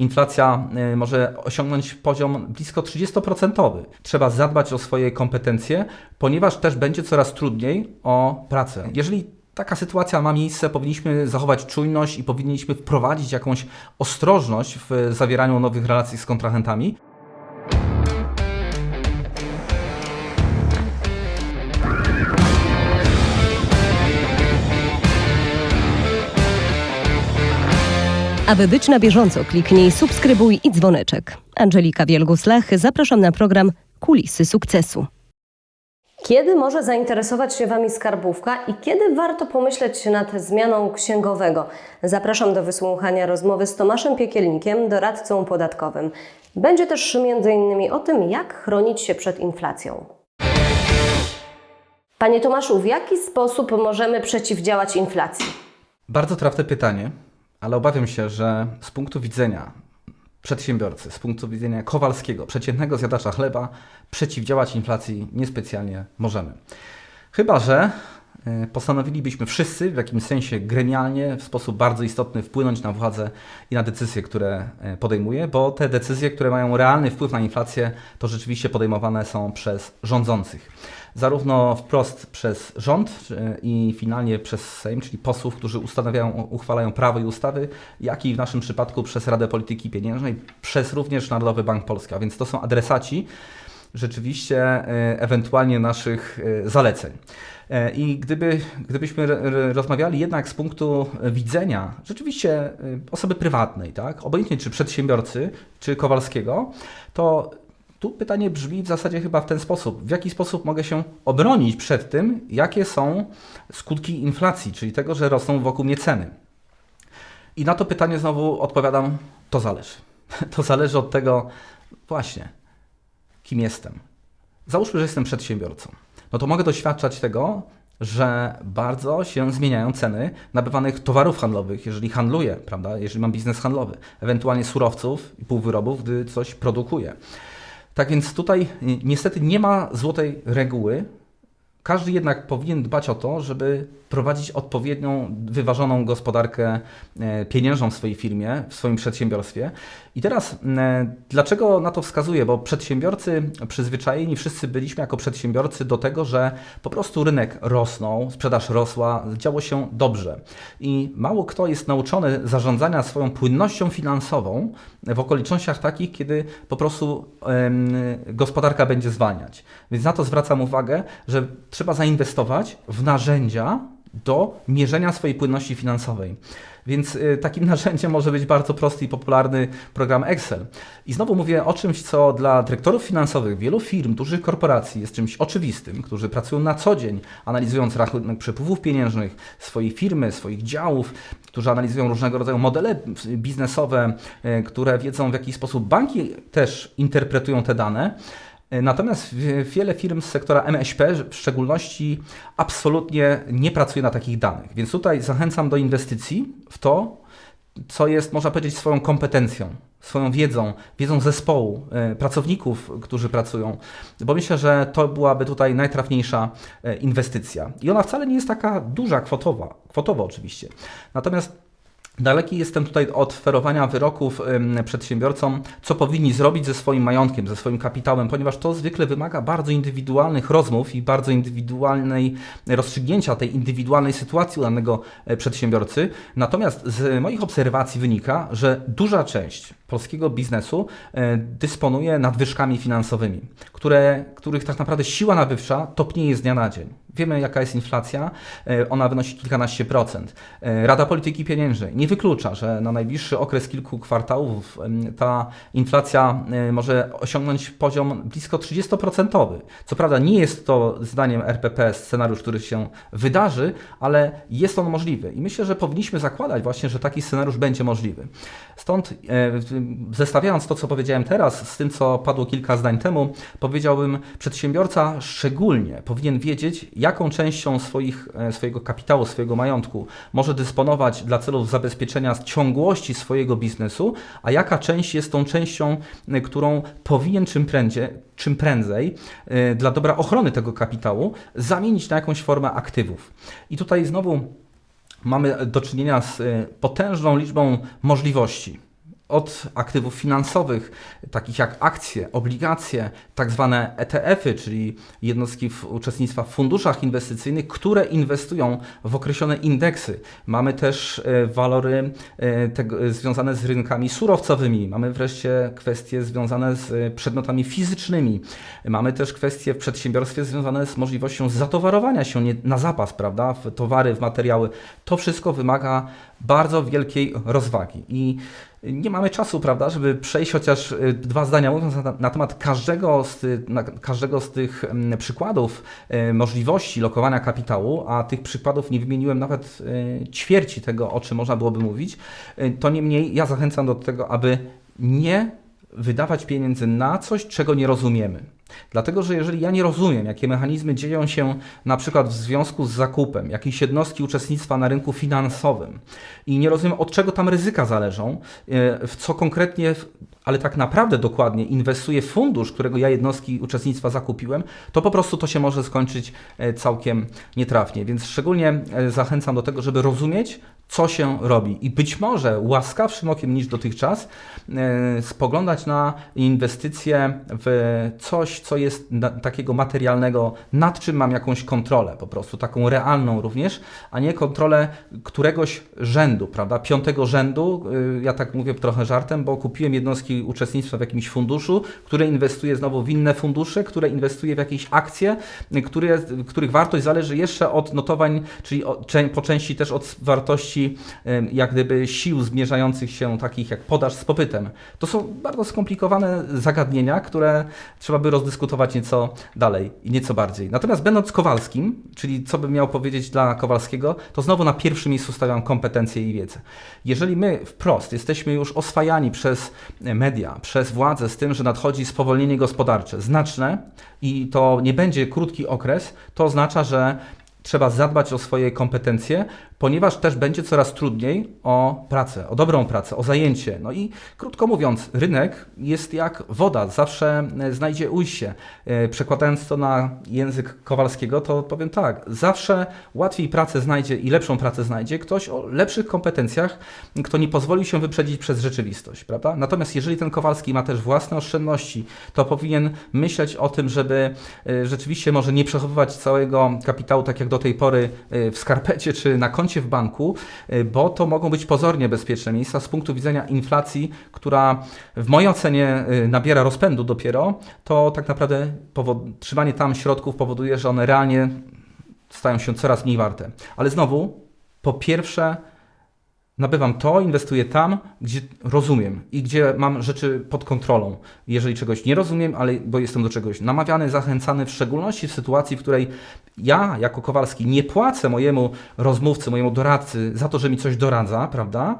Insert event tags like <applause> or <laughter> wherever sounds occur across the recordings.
inflacja y, może osiągnąć poziom blisko 30%. Trzeba zadbać o swoje kompetencje, ponieważ też będzie coraz trudniej o pracę. Jeżeli taka sytuacja ma miejsce, powinniśmy zachować czujność i powinniśmy wprowadzić jakąś ostrożność w zawieraniu nowych relacji z kontrahentami. Aby być na bieżąco, kliknij subskrybuj i dzwoneczek. Angelika Wielgus-Lach, zapraszam na program Kulisy Sukcesu. Kiedy może zainteresować się Wami skarbówka i kiedy warto pomyśleć nad zmianą księgowego? Zapraszam do wysłuchania rozmowy z Tomaszem Piekielnikiem, doradcą podatkowym. Będzie też m.in. o tym, jak chronić się przed inflacją. Panie Tomaszu, w jaki sposób możemy przeciwdziałać inflacji? Bardzo trafne pytanie, ale obawiam się, że z punktu widzenia przedsiębiorcy, z punktu widzenia Kowalskiego, przeciętnego zjadacza chleba, przeciwdziałać inflacji niespecjalnie możemy. Chyba, że postanowilibyśmy wszyscy w jakimś sensie gremialnie, w sposób bardzo istotny wpłynąć na władzę i na decyzje, które y, podejmuje, bo te decyzje, które mają realny wpływ na inflację, to rzeczywiście podejmowane są przez rządzących. Zarówno wprost przez rząd y, i finalnie przez Sejm, czyli posłów, którzy ustanawiają, uchwalają prawo i ustawy, jak i w naszym przypadku przez Radę Polityki Pieniężnej, przez również Narodowy Bank Polski. A więc to są adresaci rzeczywiście y, ewentualnie naszych y, zaleceń. E, I gdyby, gdybyśmy rozmawiali jednak z punktu widzenia rzeczywiście osoby prywatnej, tak, obojętnie czy przedsiębiorcy, czy Kowalskiego, to tu pytanie brzmi w zasadzie chyba w ten sposób. W jaki sposób mogę się obronić przed tym, jakie są skutki inflacji, czyli tego, że rosną wokół mnie ceny? I na to pytanie znowu odpowiadam, to zależy. <laughs> To zależy od tego właśnie, kim jestem. Załóżmy, że jestem przedsiębiorcą. No to mogę doświadczać tego, że bardzo się zmieniają ceny nabywanych towarów handlowych, jeżeli handluję, prawda, jeżeli mam biznes handlowy, ewentualnie surowców i półwyrobów, gdy coś produkuję. Tak więc tutaj ni- niestety nie ma złotej reguły. Każdy jednak powinien dbać o to, żeby prowadzić odpowiednią, wyważoną gospodarkę e, pieniężną w swojej firmie, w swoim przedsiębiorstwie. I teraz e, dlaczego na to wskazuję? Bo przedsiębiorcy przyzwyczajeni, wszyscy byliśmy jako przedsiębiorcy do tego, że po prostu rynek rosnął, sprzedaż rosła, działo się dobrze. I mało kto jest nauczony zarządzania swoją płynnością finansową w okolicznościach takich, kiedy po prostu gospodarka będzie zwalniać. Więc na to zwracam uwagę, że trzeba zainwestować w narzędzia do mierzenia swojej płynności finansowej. Więc y, takim <laughs> narzędziem może być bardzo prosty i popularny program Excel. I znowu mówię o czymś, co dla dyrektorów finansowych wielu firm, dużych korporacji jest czymś oczywistym, którzy pracują na co dzień, analizując rachunek przepływów pieniężnych swojej firmy, swoich działów, którzy analizują różnego rodzaju modele biznesowe, y, które wiedzą w jaki sposób banki też interpretują te dane. Natomiast w- wiele firm z sektora MŚP w szczególności absolutnie nie pracuje na takich danych. Więc tutaj zachęcam do inwestycji w to, co jest, można powiedzieć, swoją kompetencją, swoją wiedzą, wiedzą zespołu, e, pracowników, którzy pracują, bo myślę, że to byłaby tutaj najtrafniejsza e, inwestycja. I ona wcale nie jest taka duża kwotowa, kwotowo oczywiście. Natomiast Daleki jestem tutaj od oferowania wyroków przedsiębiorcom, co powinni zrobić ze swoim majątkiem, ze swoim kapitałem, ponieważ to zwykle wymaga bardzo indywidualnych rozmów i bardzo indywidualnej rozstrzygnięcia tej indywidualnej sytuacji danego e, przedsiębiorcy. Natomiast z moich obserwacji wynika, że duża część polskiego biznesu e, dysponuje nadwyżkami finansowymi, które, których tak naprawdę siła nabywcza topnieje z dnia na dzień. Wiemy, jaka jest inflacja, e, ona wynosi kilkanaście procent. E, Rada Polityki Pieniężnej nie wyklucza, że na najbliższy okres kilku kwartałów ta inflacja e, może osiągnąć poziom blisko 30%. Co prawda nie jest to zdaniem RPP scenariusz, który się wydarzy, ale jest on możliwy i myślę, że powinniśmy zakładać właśnie, że taki scenariusz będzie możliwy. Stąd zestawiając to, co powiedziałem teraz z tym, co padło kilka zdań temu, powiedziałbym, przedsiębiorca szczególnie powinien wiedzieć, jaką częścią swoich, e, swojego kapitału, swojego majątku może dysponować dla celów zabezpieczenia ciągłości swojego biznesu, a jaka część jest tą częścią, e, którą powinien czym prędzej, czym prędzej e, dla dobra ochrony tego kapitału zamienić na jakąś formę aktywów. I tutaj znowu mamy do czynienia z potężną liczbą możliwości. Od aktywów finansowych, takich jak akcje, obligacje, tak zwane ETF-y, czyli jednostki uczestnictwa w funduszach inwestycyjnych, które inwestują w określone indeksy. Mamy też e, walory e, tego, związane z rynkami surowcowymi, mamy wreszcie kwestie związane z e, przedmiotami fizycznymi, mamy też kwestie w przedsiębiorstwie związane z możliwością zatowarowania się na zapas, prawda, w towary, w materiały. To wszystko wymaga bardzo wielkiej rozwagi i nie mamy czasu, prawda, żeby przejść chociaż y, dwa zdania mówiąc na, na temat każdego z, na, każdego z tych mm, przykładów y, możliwości lokowania kapitału, a tych przykładów nie wymieniłem nawet y, ćwierci tego, o czym można byłoby mówić, y, to niemniej ja zachęcam do tego, aby nie wydawać pieniędzy na coś, czego nie rozumiemy. Dlatego, że jeżeli ja nie rozumiem, jakie mechanizmy dzieją się na przykład w związku z zakupem jakiejś jednostki uczestnictwa na rynku finansowym i nie rozumiem, od czego tam ryzyka zależą, e, w co konkretnie, ale tak naprawdę dokładnie inwestuje fundusz, którego ja jednostki uczestnictwa zakupiłem, to po prostu to się może skończyć e, całkiem nietrafnie. Więc szczególnie e, zachęcam do tego, żeby rozumieć, co się robi i być może łaskawszym okiem niż dotychczas e, spoglądać na inwestycje w coś, co jest takiego materialnego, nad czym mam jakąś kontrolę, po prostu taką realną również, a nie kontrolę któregoś rzędu, prawda, piątego rzędu. Ja tak mówię trochę żartem, bo kupiłem jednostki uczestnictwa w jakimś funduszu, które inwestuje znowu w inne fundusze, które inwestuje w jakieś akcje, które, których wartość zależy jeszcze od notowań, czyli po części też od wartości jak gdyby sił zmierzających się takich jak podaż z popytem. To są bardzo skomplikowane zagadnienia, które trzeba by rozdyskutować nieco dalej i nieco bardziej. Natomiast będąc Kowalskim, czyli co bym miał powiedzieć dla Kowalskiego, to znowu na pierwszym miejscu stawiam kompetencje i wiedzę. Jeżeli my wprost jesteśmy już oswajani przez media, przez władzę z tym, że nadchodzi spowolnienie gospodarcze znaczne i to nie będzie krótki okres, to oznacza, że trzeba zadbać o swoje kompetencje, ponieważ też będzie coraz trudniej o pracę, o dobrą pracę, o zajęcie. No i krótko mówiąc, rynek jest jak woda, zawsze e, znajdzie ujście. E, Przekładając to na język Kowalskiego, to powiem tak, zawsze łatwiej pracę znajdzie i lepszą pracę znajdzie ktoś o lepszych kompetencjach, kto nie pozwoli się wyprzedzić przez rzeczywistość, prawda? Natomiast jeżeli ten Kowalski ma też własne oszczędności, to powinien myśleć o tym, żeby e, rzeczywiście może nie przechowywać całego kapitału tak jak do tej pory w skarpecie czy na koncie w banku, e, bo to mogą być pozornie bezpieczne miejsca z punktu widzenia inflacji, która w mojej ocenie e, nabiera rozpędu dopiero, to tak naprawdę trzymanie tam środków powoduje, że one realnie stają się coraz mniej warte. Ale znowu, po pierwsze, nabywam to, inwestuję tam, gdzie rozumiem i gdzie mam rzeczy pod kontrolą. Jeżeli czegoś nie rozumiem, ale bo jestem do czegoś namawiany, zachęcany, w szczególności w sytuacji, w której ja, jako Kowalski, nie płacę mojemu rozmówcy, mojemu doradcy za to, że mi coś doradza, prawda?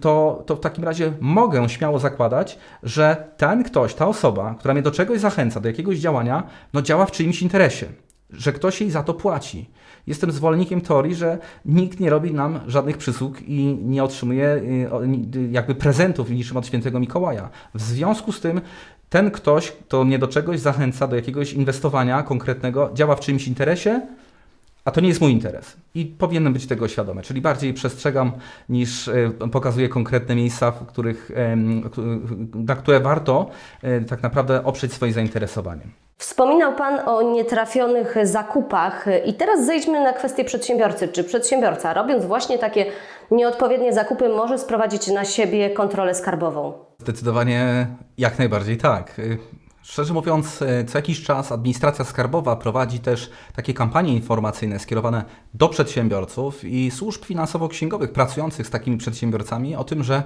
To, to w takim razie mogę śmiało zakładać, że ten ktoś, ta osoba, która mnie do czegoś zachęca, do jakiegoś działania, no działa w czyimś interesie że ktoś jej za to płaci. Jestem zwolennikiem teorii, że nikt nie robi nam żadnych przysług i nie otrzymuje y, y, jakby prezentów niczym od świętego Mikołaja. W związku z tym ten ktoś, kto mnie do czegoś zachęca, do jakiegoś inwestowania konkretnego, działa w czyimś interesie, a to nie jest mój interes. I powinienem być tego świadomy. Czyli bardziej przestrzegam niż e, pokazuję konkretne miejsca, w których, na które warto tak naprawdę oprzeć swoje zainteresowanie. Wspominał Pan o nietrafionych zakupach i teraz zejdźmy na kwestię przedsiębiorcy. Czy przedsiębiorca, robiąc właśnie takie nieodpowiednie zakupy, może sprowadzić na siebie kontrolę skarbową? Zdecydowanie jak najbardziej tak. Szczerze mówiąc, co jakiś czas administracja skarbowa prowadzi też takie kampanie informacyjne skierowane do przedsiębiorców i służb finansowo-księgowych pracujących z takimi przedsiębiorcami o tym, że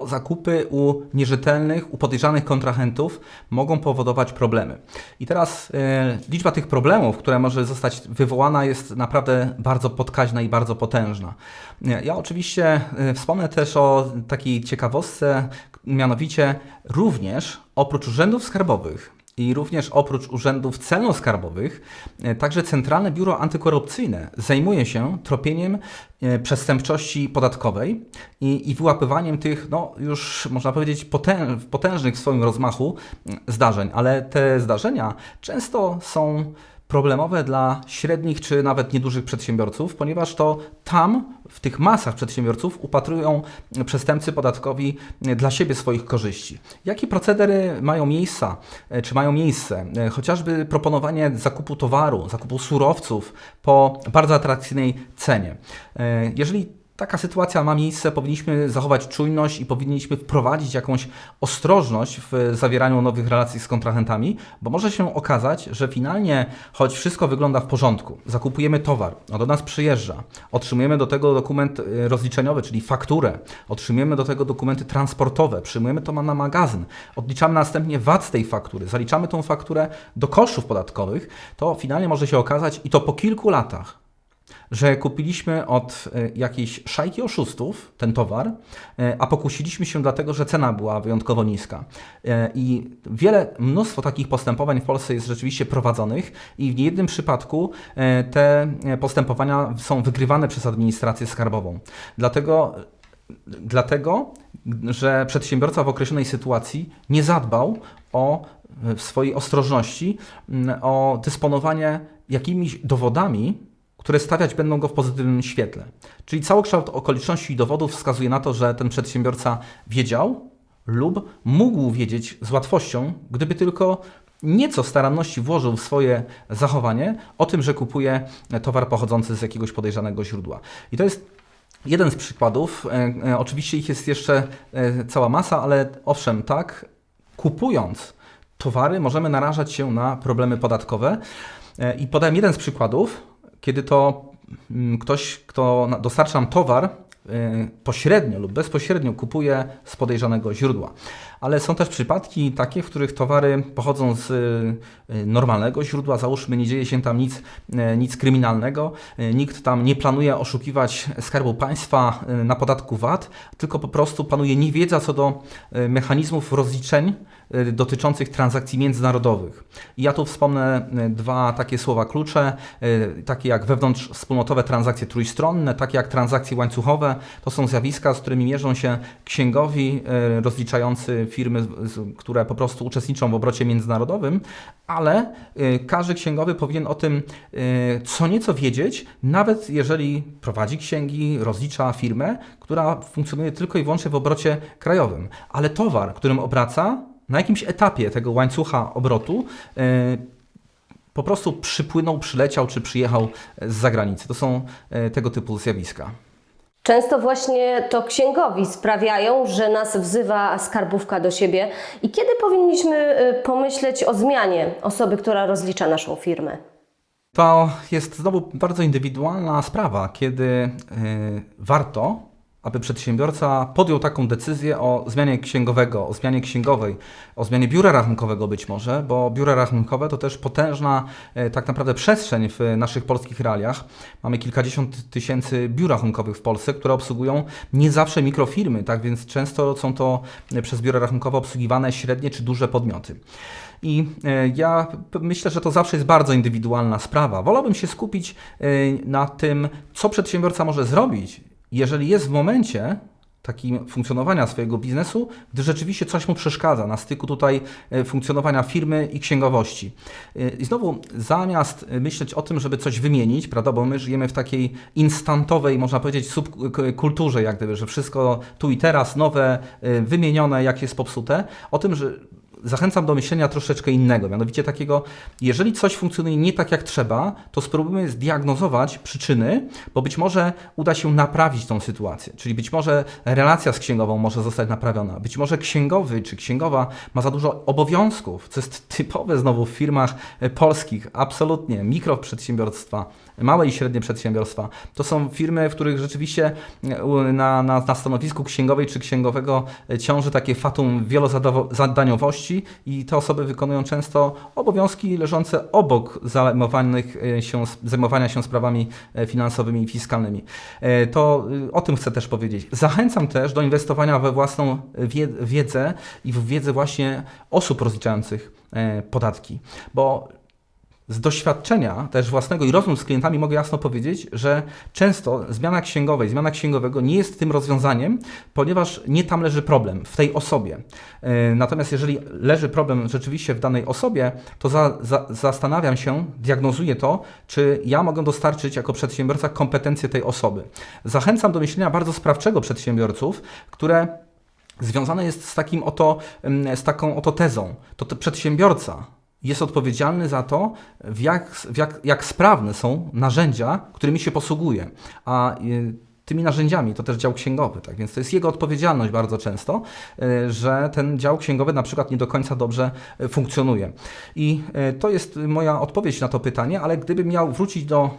zakupy u nierzetelnych, u podejrzanych kontrahentów mogą powodować problemy. I teraz e, liczba tych problemów, która może zostać wywołana, jest naprawdę bardzo podkaźna i bardzo potężna. Nie, Ja oczywiście e, wspomnę też o takiej ciekawostce, mianowicie również oprócz urzędów skarbowych i również oprócz urzędów celno-skarbowych, e, także Centralne Biuro Antykorupcyjne zajmuje się tropieniem e, przestępczości podatkowej i, i wyłapywaniem tych, no już można powiedzieć, potęż, potężnych w swoim rozmachu mm, zdarzeń, ale te zdarzenia często są problemowe dla średnich czy nawet niedużych przedsiębiorców, ponieważ to tam, w tych masach przedsiębiorców, upatrują przestępcy podatkowi dla siebie swoich korzyści. Jakie procedery mają miejsca, e, czy mają miejsce? E, Chociażby proponowanie zakupu towaru, zakupu surowców po bardzo atrakcyjnej cenie. E, Jeżeli taka sytuacja ma miejsce, powinniśmy zachować czujność i powinniśmy wprowadzić jakąś ostrożność w zawieraniu nowych relacji z kontrahentami, bo może się okazać, że finalnie, choć wszystko wygląda w porządku, zakupujemy towar, on do nas przyjeżdża, otrzymujemy do tego dokument y, rozliczeniowy, czyli fakturę, otrzymujemy do tego dokumenty transportowe, przyjmujemy to na magazyn, odliczamy następnie VAT z tej faktury, zaliczamy tą fakturę do kosztów podatkowych, to finalnie może się okazać, i to po kilku latach, że kupiliśmy od e, jakiejś szajki oszustów ten towar, e, a pokusiliśmy się dlatego, że cena była wyjątkowo niska. E, I wiele, mnóstwo takich postępowań w Polsce jest rzeczywiście prowadzonych i w niejednym przypadku te postępowania są wygrywane przez administrację skarbową. Dlatego Dlatego, że przedsiębiorca w określonej sytuacji nie zadbał o w swojej ostrożności o dysponowanie jakimiś dowodami, które stawiać będą go w pozytywnym świetle. Czyli całokształt okoliczności i dowodów wskazuje na to, że ten przedsiębiorca wiedział lub mógł wiedzieć z łatwością, gdyby tylko nieco staranności włożył w swoje zachowanie o tym, że kupuje towar pochodzący z jakiegoś podejrzanego źródła. I to jest jeden z przykładów. E, e, Oczywiście ich jest jeszcze e, cała masa, ale owszem, tak, kupując towary możemy narażać się na problemy podatkowe. I podałem jeden z przykładów, kiedy to mm, ktoś, kto dostarcza nam towar, y, pośrednio lub bezpośrednio kupuje z podejrzanego źródła. Ale są też przypadki takie, w których towary pochodzą z y, normalnego źródła, załóżmy nie dzieje się tam nic, y, nic kryminalnego, nikt tam nie planuje oszukiwać Skarbu Państwa na podatku VAT, tylko po prostu panuje niewiedza co do mechanizmów rozliczeń dotyczących transakcji międzynarodowych. I ja tu wspomnę y, dwa takie słowa klucze, y, takie jak wewnątrzwspólnotowe transakcje trójstronne, takie jak transakcje łańcuchowe. To są zjawiska, z którymi mierzą się księgowi y, rozliczający firmy, które po prostu uczestniczą w obrocie międzynarodowym, ale y, każdy księgowy powinien o tym y, co nieco wiedzieć, nawet jeżeli prowadzi księgi, rozlicza firmę, która funkcjonuje tylko i wyłącznie w obrocie krajowym. Ale towar, którym obraca, na jakimś etapie tego łańcucha obrotu y, po prostu przypłynął, przyleciał czy przyjechał z zagranicy. To są y, tego typu zjawiska. Często właśnie to księgowi sprawiają, że nas wzywa skarbówka do siebie. I kiedy powinniśmy y, pomyśleć o zmianie osoby, która rozlicza naszą firmę? To jest znowu bardzo indywidualna sprawa, kiedy warto, aby przedsiębiorca podjął taką decyzję o zmianie księgowego, o zmianie księgowej, o zmianie biura rachunkowego być może, bo biura rachunkowe to też potężna y, tak naprawdę przestrzeń w naszych polskich realiach. Mamy kilkadziesiąt tysięcy biur rachunkowych w Polsce, które obsługują nie zawsze mikrofirmy, tak więc często są to y, przez biura rachunkowe obsługiwane średnie czy duże podmioty. I e, ja myślę, że to zawsze jest bardzo indywidualna sprawa. Wolałbym się skupić e, na tym, co przedsiębiorca może zrobić, jeżeli jest w momencie takim funkcjonowania swojego biznesu, gdy rzeczywiście coś mu przeszkadza na styku tutaj e, funkcjonowania firmy i księgowości. E, I znowu, zamiast e, myśleć o tym, żeby coś wymienić, prawda, bo my żyjemy w takiej instantowej, można powiedzieć, subkulturze, jak gdyby, że wszystko tu i teraz, nowe, wymienione, jak jest popsute, o tym, że zachęcam do myślenia troszeczkę innego, mianowicie takiego, jeżeli coś funkcjonuje nie tak jak trzeba, to spróbujmy zdiagnozować przyczyny, bo być może uda się naprawić tą sytuację, czyli być może relacja z księgową może zostać naprawiona, być może księgowy czy księgowa ma za dużo obowiązków, co jest typowe znowu w firmach e, polskich, absolutnie, mikroprzedsiębiorstwa, małe i średnie przedsiębiorstwa. To są firmy, w których rzeczywiście e, na, na, na stanowisku księgowej czy księgowego e, ciąży takie fatum wielozadaniowości i te osoby wykonują często obowiązki leżące obok zajmowanych e, się, zajmowania się sprawami e, finansowymi i fiskalnymi. E, To o tym chcę też powiedzieć. Zachęcam też do inwestowania we własną wie- wiedzę i w wiedzę właśnie osób rozliczających podatki, bo z doświadczenia też własnego i rozmów z klientami mogę jasno powiedzieć, że często zmiana księgowej, zmiana księgowego nie jest tym rozwiązaniem, ponieważ nie tam leży problem, w tej osobie. Yy, Natomiast jeżeli leży problem rzeczywiście w danej osobie, to za, za, zastanawiam się, diagnozuję to, czy ja mogę dostarczyć jako przedsiębiorca kompetencje tej osoby. Zachęcam do myślenia bardzo sprawczego przedsiębiorców, które związane jest z, takim oto, z taką oto tezą. To, to przedsiębiorca jest odpowiedzialny za to, w jak, w jak, jak sprawne są narzędzia, którymi się posługuje. A y, tymi narzędziami to też dział księgowy, tak więc to jest jego odpowiedzialność bardzo często, y, że ten dział księgowy na przykład nie do końca dobrze y, funkcjonuje. I to jest moja odpowiedź na to pytanie, ale gdybym miał wrócić do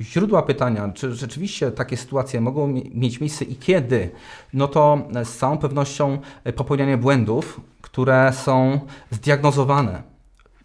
źródła pytania, czy rzeczywiście takie sytuacje mogą mie- mieć miejsce i kiedy, no to e, z całą pewnością e, popełnianie błędów, które są zdiagnozowane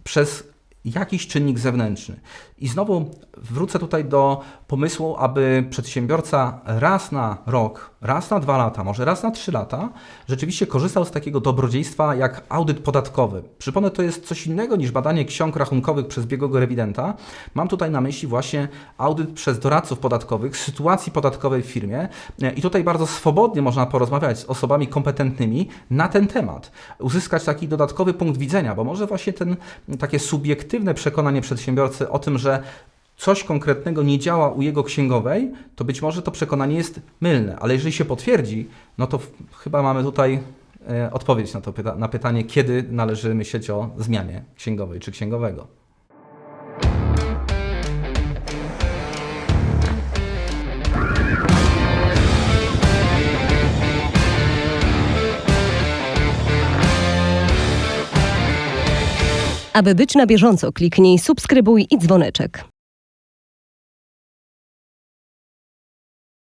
przez jakiś czynnik zewnętrzny. I znowu wrócę tutaj do pomysłu, aby przedsiębiorca raz na rok, raz na dwa lata, może raz na trzy lata rzeczywiście korzystał z takiego dobrodziejstwa jak audyt podatkowy. Przypomnę, to jest coś innego niż badanie ksiąg rachunkowych przez biegłego rewidenta. Mam tutaj na myśli właśnie audyt przez doradców podatkowych sytuacji podatkowej w firmie i tutaj bardzo swobodnie można porozmawiać z osobami kompetentnymi na ten temat. Uzyskać taki dodatkowy punkt widzenia, bo może właśnie ten takie subiektywne przekonanie przedsiębiorcy o tym, że coś konkretnego nie działa u jego księgowej, to być może to przekonanie jest mylne, ale jeżeli się potwierdzi, no to chyba mamy tutaj e, odpowiedź na to pyta- na pytanie, kiedy należy myśleć o zmianie księgowej czy księgowego. Aby być na bieżąco, kliknij subskrybuj i dzwoneczek.